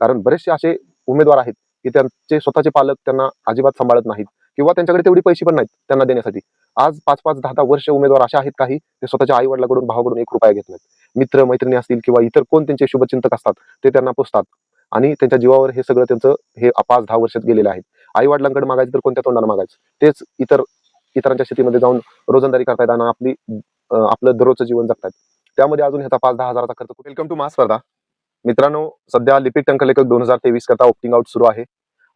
कारण बरेचसे असे उमेदवार आहेत की त्यांचे स्वतःचे पालक त्यांना अजिबात सांभाळत नाहीत किंवा त्यांच्याकडे तेवढे पैसे पण नाहीत त्यांना देण्यासाठी. आज पाच पाच दहा दहा वर्ष उमेदवार असे आहेत काही ते स्वतःच्या आई वडिलाकडून भावाकडून एक रुपया घेत नाहीत. मित्र मैत्रिणी असतील किंवा इतर कोण त्यांचे शुभचिंतक असतात ते त्यांना पुसतात. आणि त्यांच्या जीवावर हे सगळं त्यांचं हे पाच दहा वर्षात गेलेलं आहे. आई वडिलांकडे मागायचं तर कोणत्या तोंडाला मागायचं? तेच इतर इतरांच्या शेतीमध्ये जाऊन रोजंदारी करतायत आणि आपली आपलं दररोजचं जीवन जगतायत. त्यामध्ये अजून ह्याचा पाच दहा हजाराचा खर्च वेलकम टू महास्पर्धा मित्रांनो सध्या लिपिक टंकलेखक दोन हजार तेवीस करता ऑप्टिंग आउट सुरू आहे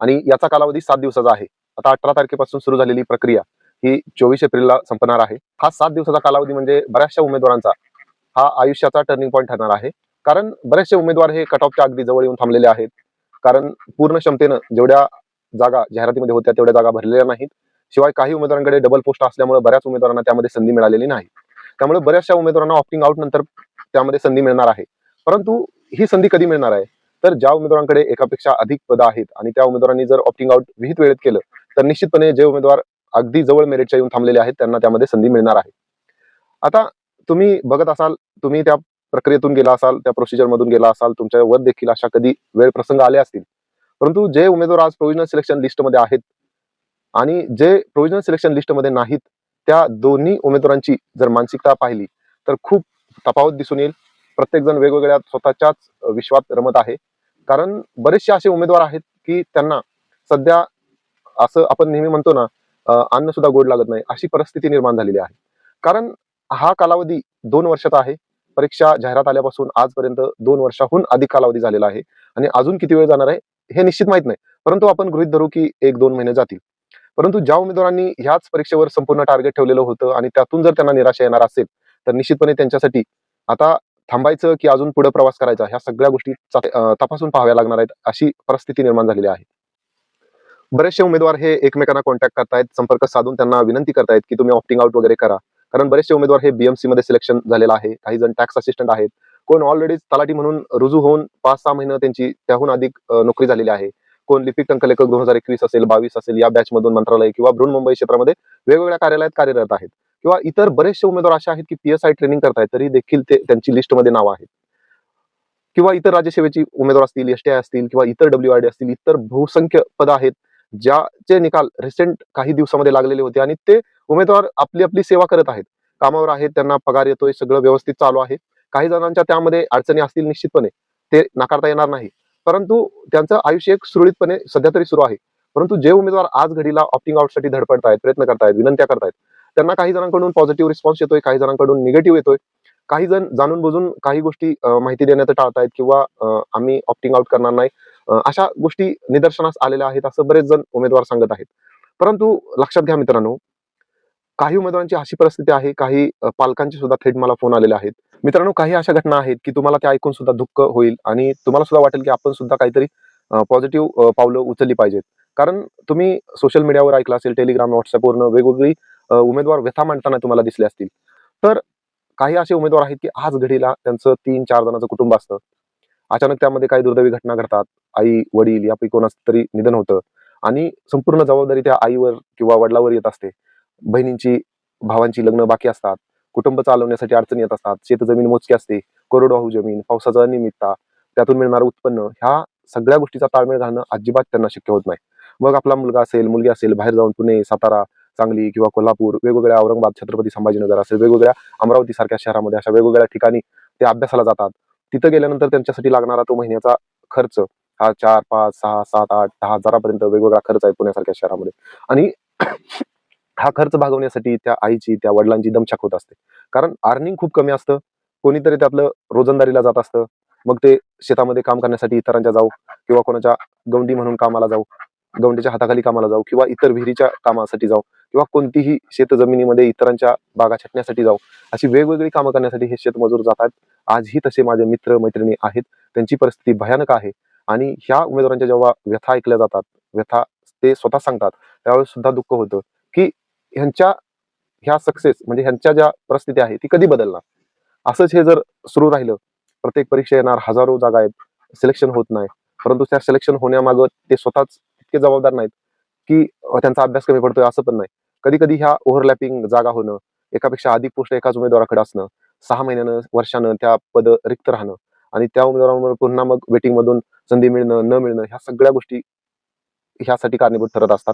आणि याचा कालावधी सात दिवसाचा आहे. आता अठरा तारखेपासून सुरू झालेली प्रक्रिया ही चोवीस एप्रिलला संपणार आहे. हा सात दिवसाचा कालावधी म्हणजे बऱ्याचशा उमेदवारांचा हा आयुष्याचा टर्निंग पॉईंट ठरणार आहे. कारण बरेचसे उमेदवार हे कट ऑफच्या अगदी जवळ येऊन थांबलेले आहेत. कारण पूर्ण क्षमतेनं जेवढ्या जागा जाहिरातीमध्ये होत्या तेवढ्या जागा भरलेल्या नाहीत. शिवाय काही उमेदवारांकडे डबल पोस्ट असल्यामुळे बऱ्याच उमेदवारांना त्यामध्ये संधी मिळालेली नाही. त्यामुळे बऱ्याचशा उमेदवारांना ऑप्टिंग आउट नंतर त्यामध्ये संधी मिळणार आहे. परंतु ही संधी कधी मिळणार आहे? तर ज्या उमेदवारांकडे एकापेक्षा अधिक पदं आहेत आणि त्या उमेदवारांनी जर ऑप्टिंग आउट विहित वेळेत केलं तर निश्चितपणे जे उमेदवार अगदी जवळ मेरिटच्या येऊन थांबलेले आहेत त्यांना त्यामध्ये संधी मिळणार आहे. आता तुम्ही बघत असाल तुम्ही त्या प्रक्रियेतून गेला असाल त्या प्रोसिजर मधून गेला असाल तुमच्यावर देखील अशा कधी वेळ प्रसंग आले असतील. परंतु जे उमेदवार आज प्रोव्हिजनल सिलेक्शन लिस्टमध्ये आहेत आणि जे प्रोव्हिजनल सिलेक्शन लिस्टमध्ये नाहीत त्या दोन्ही उमेदवारांची जर मानसिकता पाहिली तर खूप तफावत दिसून येईल. प्रत्येक जण वेगवेगळ्या स्वतःच्याच विश्वात रमत आहे. कारण बरेचसे असे उमेदवार आहेत की त्यांना सध्या असं आपण नेहमी म्हणतो ना अन्न सुद्धा गोड लागत नाही अशी परिस्थिती निर्माण झालेली आहे. कारण हा कालावधी दोन वर्षाचा आहे. परीक्षा जाहिरात आल्यापासून आजपर्यंत दोन वर्षाहून अधिक कालावधी झालेला आहे. आणि अजून किती वेळ जाणार आहे हे निश्चित माहीत नाही. परंतु आपण गृहित धरू की एक दोन महिने जातील. परंतु ज्या उमेदवारांनी ह्याच परीक्षेवर संपूर्ण टार्गेट ठेवलेलं होतं आणि त्यातून जर त्यांना निराशा येणार असेल तर निश्चितपणे त्यांच्यासाठी आता थांबायचं की अजून पुढे प्रवास करायचा ह्या सगळ्या गोष्टी तपासून पाहाव्या लागणार आहेत अशी परिस्थिती निर्माण झालेली आहे. बरेचसे उमेदवार हे एकमेकांना कॉन्टॅक्ट करतायत संपर्क साधून त्यांना विनंती करतायत की तुम्ही ऑप्टिंग आउट वगैरे करा. कारण बरेचसे उमेदवार हे बीएमसी मध्ये सिलेक्शन झालेलं आहे काही जण टॅक्स असिस्टंट आहेत. कोण ऑलरेडी तलाठी म्हणून रुजू होऊन पाच सहा महिने त्यांची त्याहून अधिक नोकरी झालेली आहे. कोण लिपिक टंकलेखक दोन हजार एकवीस असेल बावीस असेल या बॅच मधून मंत्रालय किंवा बृहन्मुंबई क्षेत्रामध्ये वेगवेगळ्या कार्यालयात कार्यरत आहेत. किंवा इतर बरेचसे उमेदवार असे आहेत की पीएसआय ट्रेनिंग करतायत तरी देखील ते त्यांची लिस्टमध्ये नावं आहेत. किंवा इतर राज्यसेवेची उमेदवार असतील एसटीआय असतील किंवा इतर डब्ल्यू आर डी असतील इतर बहुसंख्य पदं आहेत ज्याचे निकाल रिसेंट काही दिवसामध्ये लागलेले होते आणि ते उमेदवार आपली आपली सेवा करत आहेत. कामावर आहेत त्यांना पगार येतोय सगळं व्यवस्थित चालू आहे. काही जणांच्या त्यामध्ये अडचणी असतील निश्चितपणे ते नाकारता येणार नाही. परंतु त्यांचं आयुष्य एक सुरळीतपणे सध्या तरी सुरू आहे. परंतु जे उमेदवार आज घडीला ऑप्टिंग आउटसाठी धडपडतायत प्रयत्न करतायत विनंत्या करतायत त्यांना काही जणांकडून पॉझिटिव्ह रिस्पॉन्स येतोय काही जणांकडून निगेटिव्ह येतोय. काही जण जाणून बुजून काही गोष्टी माहिती देण्यात टाळतायत किंवा आम्ही ऑप्टिंग आउट करणार नाही. अशा गोष्टी निदर्शनास आलेल्या आहेत असं बरेच जण उमेदवार सांगत आहेत. परंतु लक्षात घ्या मित्रांनो काही उमेदवारांची अशी परिस्थिती आहे काही पालकांचे सुद्धा थेट मला फोन आलेले आहेत. मित्रांनो काही अशा घटना आहेत की तुम्हाला त्या ऐकून सुद्धा दुःख होईल आणि तुम्हाला सुद्धा वाटेल की आपण सुद्धा काहीतरी पॉझिटिव्ह पावलं उचलली पाहिजेत. कारण तुम्ही सोशल मीडियावर ऐकलं असेल टेलिग्राम व्हॉट्सअपवरनं वेगवेगळी उमेदवार व्यथा मांडताना तुम्हाला दिसले असतील. तर काही असे उमेदवार आहेत की आज घडीला त्यांचं तीन चार जणांचं कुटुंब असतं. अचानक त्यामध्ये काही दुर्दैवी घटना घडतात. आई वडील यापैकी कोणाचं तरी निधन होतं आणि संपूर्ण जबाबदारी त्या आईवर किंवा वडिलावर येत असते. बहिणींची भावांची लग्न बाकी असतात. कुटुंब चालवण्यासाठी अडचणी येत असतात. शेतजमीन मोजकी असते. कोरडवाहू जमीन पावसाचा अनियमितता त्यातून मिळणारं उत्पन्न ह्या सगळ्या गोष्टीचा ताळमेळ घालणं अजिबात त्यांना शक्य होत नाही. मग आपला मुलगा असेल मुलगी असेल बाहेर जाऊन पुणे सातारा सांगली किंवा कोल्हापूर वेगवेगळ्या औरंगाबाद छत्रपती संभाजीनगर असेल वेगवेगळ्या अमरावती सारख्या शहरामध्ये अशा वेगवेगळ्या ठिकाणी ते अभ्यासाला जातात. तिथं गेल्यानंतर त्यांच्यासाठी लागणारा तो महिन्याचा खर्च हा चार पाच सहा सात आठ दहा हजारापर्यंत वेगवेगळा खर्च आहे पुण्यासारख्या शहरामध्ये. आणि हा खर्च भागवण्यासाठी त्या आईची त्या वडिलांची दमछाक होत असते. कारण अर्निंग खूप कमी असतं. कोणीतरी त्यातलं रोजंदारीला जात असतं. मग ते शेतामध्ये काम करण्यासाठी इतरांच्या जाऊ किंवा कोणाच्या गवंडी म्हणून कामाला जाऊ. गवंड्याच्या हाताखाली कामाला जाऊ किंवा इतर विहिरीच्या कामासाठी जाऊ किंवा कोणतीही शेत जमिनीमध्ये इतरांच्या बागा छटण्यासाठी जाऊ अशी वेगवेगळी कामं करण्यासाठी हे शेतमजूर जातात. आजही तसे माझे मित्र मैत्रिणी आहेत. त्यांची परिस्थिती भयानक आहे. आणि ह्या उमेदवारांच्या जेव्हा व्यथा ऐकल्या जातात व्यथा ते स्वतः सांगतात त्यावेळेस सुद्धा दुःख होतं की ह्यांच्या ह्या सक्सेस म्हणजे ह्यांच्या ज्या परिस्थिती आहे ती कधी बदलणार? असंच हे जर सुरू राहिलं प्रत्येक परीक्षा येणार हजारो जागा आहेत सिलेक्शन होत नाही. परंतु त्या सिलेक्शन होण्यामागं ते स्वतःच इतके जबाबदार नाहीत की त्यांचा अभ्यास कमी पडतोय असं पण नाही. कधी कधी ह्या ओव्हरलॅपिंग जागा होणं एकापेक्षा अधिक पोस्ट एकाच उमेदवाराकडे असणं सहा महिन्यानं वर्षानं त्या पद रिक्त राहणं आणि त्या उमेदवारांवर पुन्हा मग वेटिंग मधून संधी मिळणं न मिळणं ह्या सगळ्या गोष्टी ह्यासाठी कारणीभूत ठरत असतात.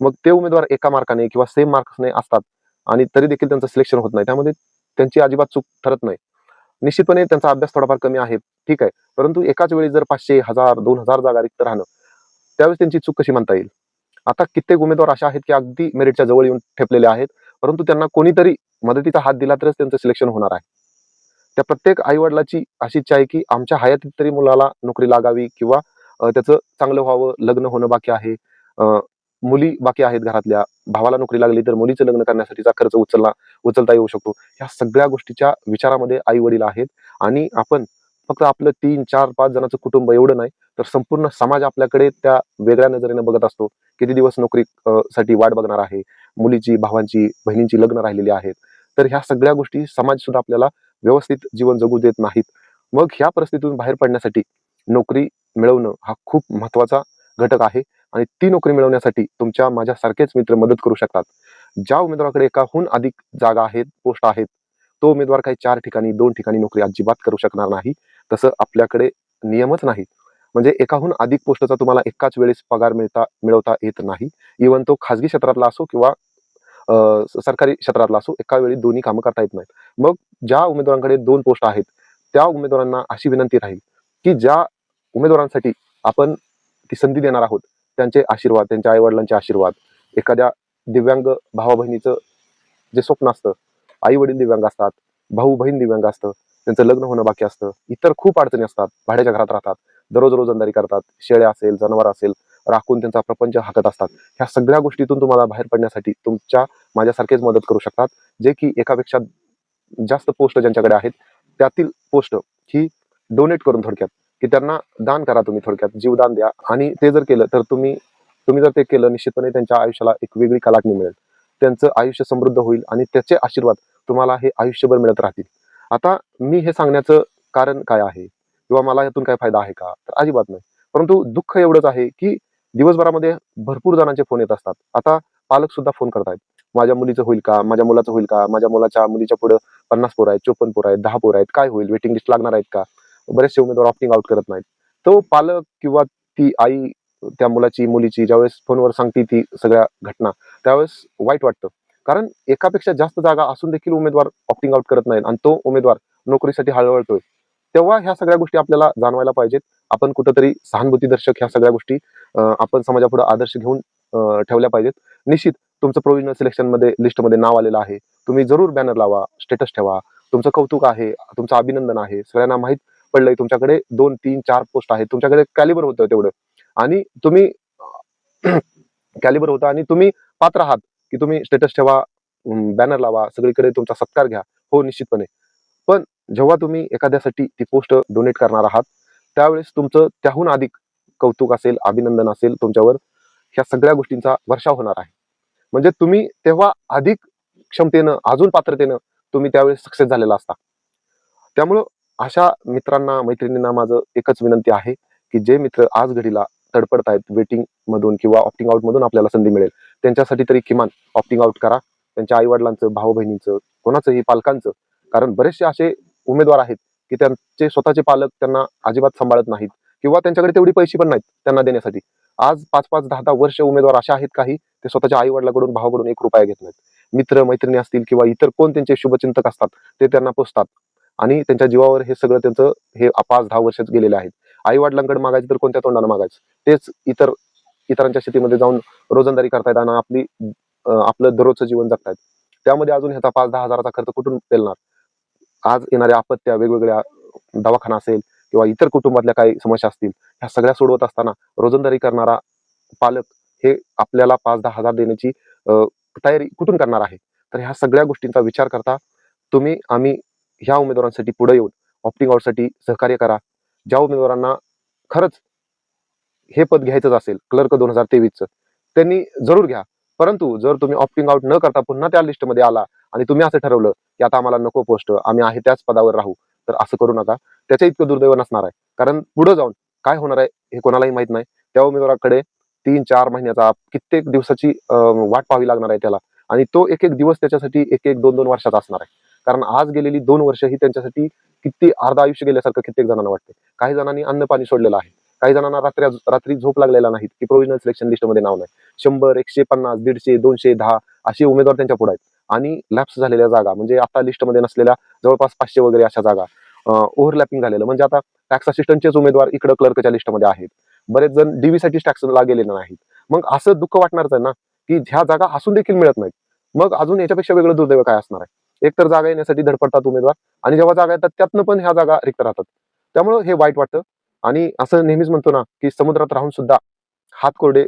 मग ते उमेदवार एका मार्काने किंवा सेम मार्क्सने असतात आणि तरी देखील त्यांचं सिलेक्शन होत नाही. त्यामध्ये त्यांची अजिबात चूक ठरत नाही. निश्चितपणे त्यांचा अभ्यास थोडाफार कमी आहे ठीक आहे. परंतु एकाच वेळी जर पाचशे हजार दोन हजार जागा रिक्त राहणं त्यावेळेस त्यांची चूक कशी म्हणता येईल? आता कित्येक उमेदवार अशा आहेत की अगदी मेरिटच्या जवळ येऊन ठेपलेले आहेत परंतु त्यांना कोणीतरी मदतीचा हात दिला तरच त्यांचं सिलेक्शन होणार आहे. त्या प्रत्येक आईवडिलाची अशी इच्छा आहे की आमच्या हयातीत तरी मुलाला नोकरी लागावी किंवा त्याचं चांगलं व्हावं लग्न होणं बाकी आहे. मुली बाकी आहेत घरातल्या भावाला नोकरी लागली तर मुलीचं लग्न करण्यासाठीचा खर्च उचलला उचलता येऊ शकतो. ह्या सगळ्या गोष्टीच्या विचारामध्ये आई वडील आहेत आणि आपण फक्त आपलं तीन चार पाच जणांचं कुटुंब एवढं नाही तर संपूर्ण समाज आपल्याकडे त्या वेगळ्या नजरेने बघत असतो. किती दिवस नोकरी साठी वाट बघणार आहे? मुलीची भावांची बहिणींची लग्न राहिलेली आहेत. तर ह्या सगळ्या गोष्टी समाज सुद्धा आपल्याला व्यवस्थित जीवन जगू देत नाहीत. मग ह्या परिस्थितीतून बाहेर पडण्यासाठी नोकरी मिळवणं हा खूप महत्त्वाचा घटक आहे आणि ती नोकरी मिळवण्यासाठी तुमच्या माझ्यासारखेच मित्र मदत करू शकतात. ज्या उमेदवाराकडे एकाहून अधिक जागा आहेत पोस्ट आहेत तो उमेदवार काही चार ठिकाणी दोन ठिकाणी नोकरी अजिबात करू शकणार नाही. तसं आपल्याकडे नियमच नाही म्हणजे एकाहून अधिक पोस्टचा तुम्हाला एकाच वेळेस पगार मिळता मिळवता येत नाही. इव्हन तो खाजगी क्षेत्रातला असो किंवा सरकारी क्षेत्रातला असो एका वेळी दोन्ही कामं करता येत नाहीत. मग ज्या उमेदवारांकडे दोन पोस्ट आहेत त्या उमेदवारांना अशी विनंती राहील की ज्या उमेदवारांसाठी आपण ती संधी देणार आहोत त्यांचे आशीर्वाद त्यांच्या आईवडिलांचे आशीर्वाद एखाद्या दिव्यांग भावा बहिणीचं जे स्वप्न असतं आई वडील दिव्यांग असतात भाऊ बहीण दिव्यांग असतं त्यांचं लग्न होणं बाकी असतं इतर खूप अडचणी असतात भाड्याच्या घरात राहतात दररोज रोजंदारी करतात शेळ्या असेल जनावर असेल राखून त्यांचा प्रपंच हाकत असतात. ह्या सगळ्या गोष्टीतून तुम्हाला बाहेर पडण्यासाठी तुमच्या माझ्यासारखेच मदत करू शकतात. जे की एकापेक्षा जास्त पोस्ट ज्यांच्याकडे आहेत त्यातील पोस्ट ही डोनेट करून थोडक्यात की त्यांना दान करा तुम्ही थोडक्यात जीवदान द्या. आणि ते जर केलं तर तुम्ही तुम्ही जर ते केलं निश्चितपणे त्यांच्या आयुष्याला एक वेगळी कलाटणी मिळेल. त्यांचं आयुष्य समृद्ध होईल आणि त्याचे आशीर्वाद तुम्हाला हे आयुष्यभर मिळत राहतील. आता मी हे सांगण्याचं कारण काय आहे? किंवा मला यातून काय फायदा आहे का? तर अजिबात नाही. परंतु दुःख एवढंच आहे की दिवसभरामध्ये भरपूर जणांचे फोन येत असतात. आता पालक सुद्धा फोन करतायत. माझ्या मुलीचं होईल का? माझ्या मुलाचं होईल का? माझ्या मुलाच्या मुलीच्या पुढे पन्नास पोरं आहेत चोपन्न पोरं आहेत दहा पोरं आहेत काय होईल? वेटिंग लिस्ट लागणार आहेत का? बरेचसे उमेदवार ऑप्टिंग आउट करत नाहीत. तो पालक किंवा ती आई त्या मुलाची मुलीची ज्यावेळेस फोनवर सांगते ती सगळ्या घटना त्यावेळेस वाईट वाटतं. कारण एकापेक्षा जास्त जागा असून देखील उमेदवार ऑप्टिंग आउट करत नाहीत आणि तो उमेदवार नोकरीसाठी हळहळतोय. तेव्हा ह्या सगळ्या गोष्टी आपल्याला जाणवायला पाहिजेत. आपण कुठंतरी सहानुभूती दर्शक ह्या सगळ्या गोष्टी आपण समाजापुढे आदर्श घेऊन ठेवल्या पाहिजेत. निश्चित तुमचं प्रोव्हिजनल सिलेक्शनमध्ये लिस्टमध्ये नाव आलेलं आहे. तुम्ही जरूर बॅनर लावा स्टेटस ठेवा. तुमचं कौतुक आहे तुमचं अभिनंदन आहे. सगळ्यांना माहीत पडलंय तुमच्याकडे दोन तीन चार पोस्ट आहेत. तुमच्याकडे कॅलिबर होतं तेवढं. आणि तुम्ही कॅलिबर होतं आणि तुम्ही पात्र आहात की तुम्ही स्टेटस ठेवा बॅनर लावा सगळीकडे तुमचा सत्कार घ्या. हो निश्चितपणे. पण जेव्हा तुम्ही एखाद्यासाठी ती पोस्ट डोनेट करणार आहात त्यावेळेस तुमचं त्याहून अधिक कौतुक असेल अभिनंदन असेल तुमच्यावर ह्या सगळ्या गोष्टींचा वर्षाव होणार आहे. म्हणजे तुम्ही तेव्हा अधिक क्षमतेनं अजून पात्रतेनं तुम्ही त्यावेळेस सक्सेस झालेला असता. त्यामुळं अशा मित्रांना मैत्रिणींना माझं एकच विनंती आहे की जे मित्र आज घडीला तडपडत आहेत वेटिंग मधून किंवा ऑप्टिंग आउट मधून आपल्याला संधी मिळेल त्यांच्यासाठी तरी किमान ऑप्टिंग आउट करा. त्यांच्या आई वडिलांचं भाऊ बहिणींचं कोणाचंही पालकांचं कारण बरेचसे असे उमेदवार आहेत की त्यांचे स्वतःचे पालक त्यांना अजिबात सांभाळत नाहीत किंवा त्यांच्याकडे तेवढी पैसे पण नाहीत त्यांना देण्यासाठी. आज पाच पाच दहा दहा वर्ष उमेदवार असे आहेत काही ते स्वतःच्या आई वडिलाकडून भावाकडून एक रुपया घेत नाहीत. मित्र मैत्रिणी असतील किंवा इतर कोण त्यांचे शुभचिंतक असतात ते त्यांना पोचतात आणि त्यांच्या जीवावर हे सगळं त्यांचं हे पाच दहा वर्षच गेलेले आहेत. आई वडिलांकडे मागायचं तर कोणत्या तोंडाने मागायचं? तेच इतर इतरांच्या शेतीमध्ये जाऊन रोजंदारी करतायत आणि आपली आपलं दररोजचं जीवन जगतायत. त्यामध्ये अजून ह्याचा पाच दहा हजाराचा खर्च कुठून पेलणार? आज येणाऱ्या आपत्त्या वेगवेगळ्या दवाखाना असेल किंवा इतर कुटुंबातल्या काही समस्या असतील ह्या सगळ्या सोडवत असताना रोजंदारी करणारा पालक हे आपल्याला पाच दहा हजार देण्याची तयारी कुठून करणार आहे? तर ह्या सगळ्या गोष्टींचा विचार करता तुम्ही आम्ही ह्या उमेदवारांसाठी पुढे येऊन ऑप्टिंग आउटसाठी सहकार्य करा. ज्या उमेदवारांना खरंच हे पद घ्यायचंच असेल क्लर्क दोन हजार तेवीसचं त्यांनी जरूर घ्या. परंतु जर तुम्ही ऑप्टिंग आउट न करता पुन्हा त्या लिस्टमध्ये आला आणि तुम्ही असं ठरवलं की आता आम्हाला नको पोस्ट आम्ही आहे त्याच पदावर राहू. तर असं करू नका. त्याच्या इतकं दुर्दैव नसणार आहे. कारण पुढे जाऊन काय होणार आहे हे कोणालाही माहीत नाही. त्या उमेदवाराकडे तीन चार महिन्याचा कित्येक दिवसाची वाट पाहावी लागणार आहे त्याला. आणि तो एक एक दिवस त्याच्यासाठी एक एक दोन दोन वर्षाचा असणार आहे. कारण आज गेलेली दोन वर्ष ही त्यांच्यासाठी किती अर्ध आयुष्य गेल्यासारखं कित्येक जणांना वाटते काही जणांनी अन्न पाणी सोडलेलं आहे. काही जणांना रात्री रात्री झोप लागलेला नाहीत की प्रोव्हिजनल सिलेक्शन लिस्टमध्ये नाव नाही. शंभर एकशे पन्नास दीडशे दोनशे दहा असे उमेदवार त्यांच्या पुढे आहेत. आणि लॅप्स झालेल्या जागा म्हणजे आता लिस्टमध्ये नसलेल्या जवळपास पाचशे वगैरे अशा जागा ओव्हरलॅपिंग झालेलं. म्हणजे आता टॅक्स असिस्टंटचेच उमेदवार इकडं क्लर्कच्या लिस्टमध्ये आहेत. बरेच जण डीव्ही साठी टॅक्सला गेलेले नाहीत. मग असं दुःख वाटणारच आहे ना की ह्या जागा असून देखील मिळत नाहीत. मग अजून याच्यापेक्षा वेगळं दुर्दैव काय असणार आहे? एकतर जागा येण्यासाठी धडपडतात उमेदवार आणि जेव्हा जागा येतात त्यातनं पण ह्या जागा रिक्त राहतात. त्यामुळं हे वाईट वाटतं. आणि असं नेहमीच म्हणतो ना की समुद्रात राहून सुद्धा हात कोरडे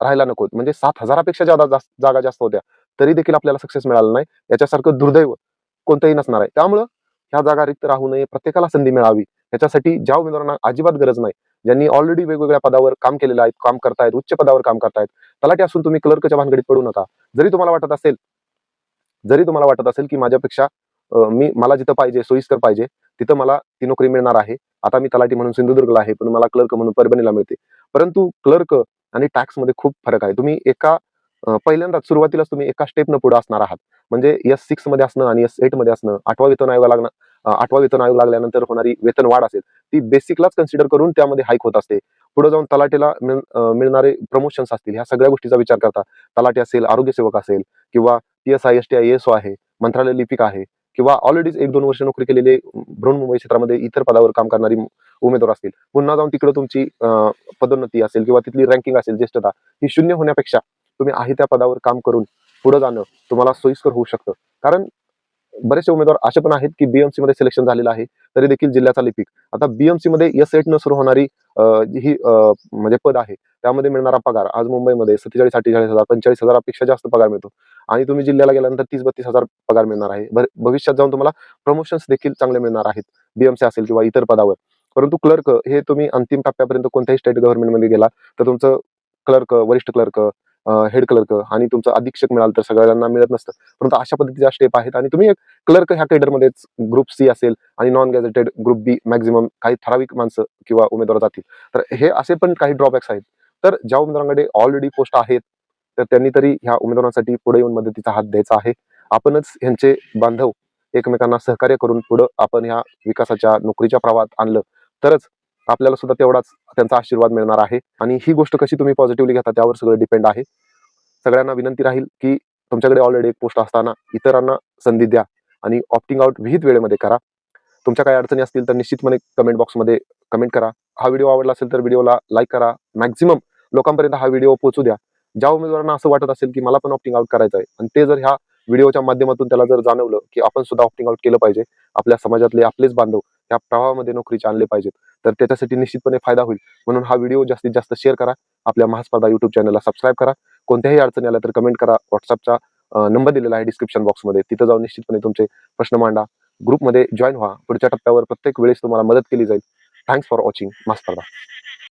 राहायला नकोत. म्हणजे सात हजारापेक्षा जादा जास्त जागा जास्त होत्या. तरी देखील आपल्याला सक्सेस मिळाला नाही. याच्यासारखं दुर्दैव कोणतंही नसणार आहे. त्यामुळं ह्या जागा रिक्त राहू नये. प्रत्येकाला संधी मिळावी. याच्यासाठी ज्या उमेदवारांना अजिबात गरज नाही ज्यांनी ऑलरेडी वेगवेगळ्या पदावर काम केलेलं आहे काम करतायत उच्च पदावर काम करतायत तलाठी असून तुम्ही क्लर्कच्या भानगडीत पडू नका. जरी तुम्हाला वाटत असेल जरी तुम्हाला वाटत असेल की माझ्यापेक्षा मी मला जिथं पाहिजे सोयीस्कर पाहिजे तिथं मला ती नोकरी मिळणार आहे. आता मी तलाठी म्हणून सिंधुदुर्गला आहे पण मला क्लर्क म्हणून परभणीला मिळते. परंतु क्लर्क आणि टॅक्समध्ये खूप फरक आहे. तुम्ही एका पहिल्यांदाच सुरुवातीलाच तुम्ही एका स्टेपनं पुढे असणार आहात. म्हणजे एस सिक्समध्ये असणं आणि एस एटमध्ये असणं आठवा वेतन आयोग लागणं आठवा वेतन आयोग लागल्यानंतर होणारी वेतन वाढ असेल ती बेसिकलाच कन्सिडर करून त्यामध्ये हाईक होत असते. पुढे जाऊन तलाटेला मिळणारे प्रमोशन्स असतील ह्या सगळ्या गोष्टीचा विचार करता. तलाटे असेल आरोग्य सेवक असेल किंवा P S I S T I S O आहे मंत्रालय लिपिक आहे किंवा ऑलरेडीच एक दोन वर्ष नोकरी केलेले बृहन्मुंबई क्षेत्रामध्ये इतर पदावर काम करणारी उमेदवार असतील. पुन्हा जाऊन तिकडे तुमची पदोन्नती असेल किंवा तिथली रँकिंग असेल ज्येष्ठता ही शून्य होण्यापेक्षा तुम्ही आहे त्या पदावर काम करून पुढे जाणं तुम्हाला सोयीस्कर होऊ शकतं. कारण बरेचसे उमेदवार असे पण आहेत की बीएमसी मध्ये सिलेक्शन झालेलं आहे तरी देखील जिल्ह्याचा लिपिक. आता बीएमसी मध्ये एस एट न सुरू होणारी ही म्हणजे पद आहे. त्यामध्ये मिळणारा पगार आज मुंबईमध्ये सत्तेचाळीस अठ्ठेचाळीस हजार पंचेचाळीस हजारापेक्षा जास्त पगार मिळतो. आणि तुम्ही जिल्ह्याला गेल्यानंतर तीस बत्तीस हजार पगार मिळणार आहे. भविष्यात जाऊन तुम्हाला प्रमोशन्स देखील चांगले मिळणार आहेत बीएमसी असेल किंवा इतर पदावर. परंतु क्लर्क हे तुम्ही अंतिम टप्प्यापर्यंत कोणत्याही स्टेट गव्हर्नमेंटमध्ये गेला तर तुमचं क्लर्क वरिष्ठ क्लर्क हेड क्लर्क आणि तुमचं अधीक्षक मिळाल तर सगळ्यांना मिळत नसतं. परंतु अशा पद्धतीच्या स्टेप आहेत आणि तुम्ही एक क्लर्क ह्या केडरमध्येच ग्रुप सी असेल आणि non gazetted group B maximum काही ठराविक माणसं किंवा उमेदवार जातील. तर हे असे पण काही ड्रॉबॅक्स आहेत. तर ज्या उमेदवारांकडे ऑलरेडी पोस्ट आहेत तर त्यांनी तरी ह्या उमेदवारांसाठी पुढे येऊन मदतीचा हात द्यायचा आहे. आपणच ह्यांचे बांधव एकमेकांना सहकार्य करून पुढं आपण ह्या विकासाच्या नोकरीच्या प्रवाहात आणलं तरच आपल्याला सुद्धा तेवढाच त्यांचा आशीर्वाद मिळणार आहे. आणि ही गोष्ट कशी तुम्ही पॉझिटिव्हली घेता त्यावर सगळं डिपेंड आहे. सगळ्यांना विनंती राहील की तुमच्याकडे ऑलरेडी एक पोस्ट असताना इतरांना संधी द्या आणि ऑप्टिंग आउट विहित वेळेमध्ये करा. तुमच्या काही अडचणी असतील तर निश्चितपणे कमेंट बॉक्समध्ये कमेंट करा. हा व्हिडिओ आवडला असेल तर व्हिडिओला लाईक करा. मॅक्झिमम लोकांपर्यंत हा व्हिडिओ पोहोचू द्या. ज्या उमेदवारांना असं वाटत असेल की मला पण ऑप्टिंग आउट करायचं आहे आणि ते जर ह्या व्हिडिओच्या माध्यमातून त्याला जर जाणवलं की आपण सुद्धा ऑप्टिंग आउट केलं पाहिजे आपल्या समाजातले आपलेच बांधव त्या प्रवाहामध्ये नोकरीचे आणले पाहिजेत तर त्याच्यासाठी निश्चितपणे फायदा होईल. म्हणून हा व्हिडिओ जास्तीत जास्त शेअर करा आपल्या महास्पर्धा युट्यूब चॅनलला सबस्क्राईब करा. कोणत्याही अडचणी आल्या तर कमेंट करा. व्हॉट्सअपचा नंबर दिलेला आहे डिस्क्रिप्शन बॉक्समध्ये तिथं जाऊन निश्चितपणे तुमचे प्रश्न मांडा. ग्रुपमध्ये जॉईन व्हा. पुढच्या टप्प्यावर प्रत्येक वेळेस तुम्हाला मदत केली जाईल. Thanks for watching Mahaspardha.